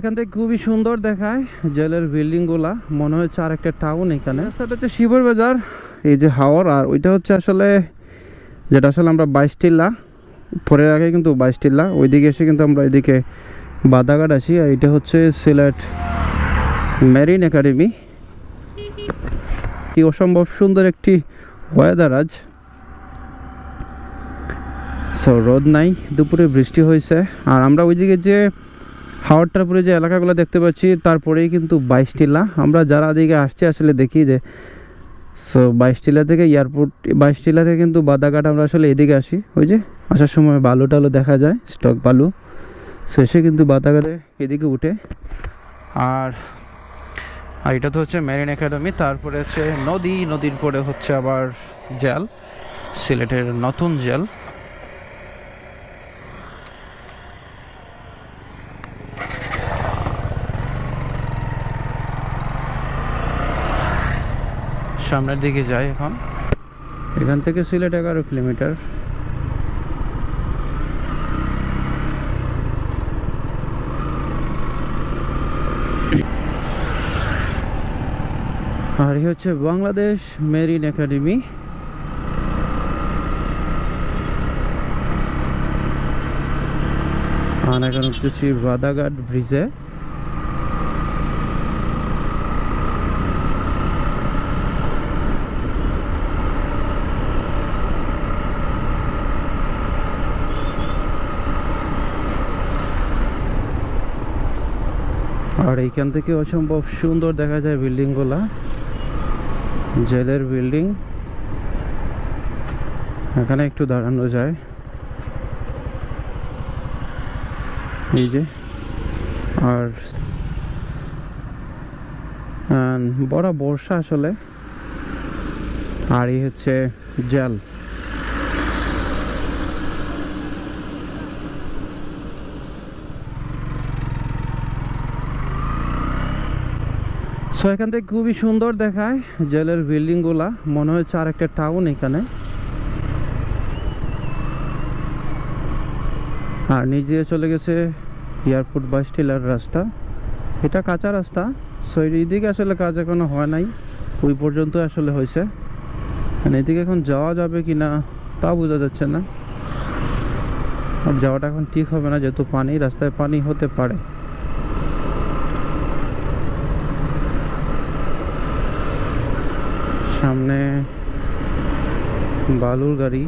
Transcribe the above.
এখান থেকে খুবই সুন্দর দেখায় জেলের বিল্ডিংগুলা। মনে হচ্ছে আর একটা টাউন এখানে। রাস্তাটা হচ্ছে শিবর বাজার, এই যে হাওর, আর ওইটা হচ্ছে আসলে, যেটা আসলে আমরা বাইশ টিল্লা পরের আগে কিন্তু বাইশ টিল্লা ওইদিকে এসে কিন্তু আমরা এদিকে বাদাঘাট আসি, আর এটা হচ্ছে সিলেট মেরিন একাডেমি। কি অসম্ভব সুন্দর একটি ওয়েদার আজ। সো রোদ নাই, দুপুরে বৃষ্টি হয়েছে, আর আমরা ওইদিকে যে হাওড়টার পরে যে এলাকাগুলো দেখতে পাচ্ছি, তারপরেই কিন্তু বাইশ টিলা আমরা যারা দিকে আসছি, আসলে দেখি যে সো বাইশ টিলা থেকে এয়ারপোর্ট বাইশ টিলা থেকে কিন্তু বাদাঘাট আমরা আসলে এদিকে আসি। ওই যে, আসার সময় বালু টালু দেখা যায়, স্টক বালু। শেষে কিন্তু বাদাঘাটে এদিকে উঠে। আর আর এটা তো হচ্ছে মেরিন একাডেমি, তারপরে হচ্ছে নদী, নদীর পরে হচ্ছে আবার জেল, সিলেটের নতুন জেল। সামনের দিকে যাই এখন। এখান থেকে সিলেট এগারো কিলোমিটার। আর এই হচ্ছে বাংলাদেশ মেরিন একাডেমি। এখন উঠতেছি বাদাঘাট ব্রিজে। আর এইখান থেকে অসম্ভব সুন্দর দেখা যায় বিল্ডিংগুলা। জেলের বিল্ডিং। এখানে একটু দাঁড়ানো যায়। এই যে, আর বড় বর্ষা আসলে। আর এই হচ্ছে জেল। সো এখান থেকে খুবই সুন্দর দেখায় জেলের বিল্ডিংগুলা। মনে হচ্ছে আর একটা টাউন এখানে। আর নিচে চলে গেছে এয়ারপোর্ট বাস টিলার রাস্তা। এটা কাঁচা রাস্তা। সো এইদিকে আসলে কাজ এখনও হয় নাই। ওই পর্যন্ত আসলে হয়েছে। এদিকে এখন যাওয়া যাবে কি না তা বোঝা যাচ্ছে না। আর যাওয়াটা এখন ঠিক হবে না, যেহেতু পানি, রাস্তায় পানি হতে পারে। সামনে বালুর গাড়ি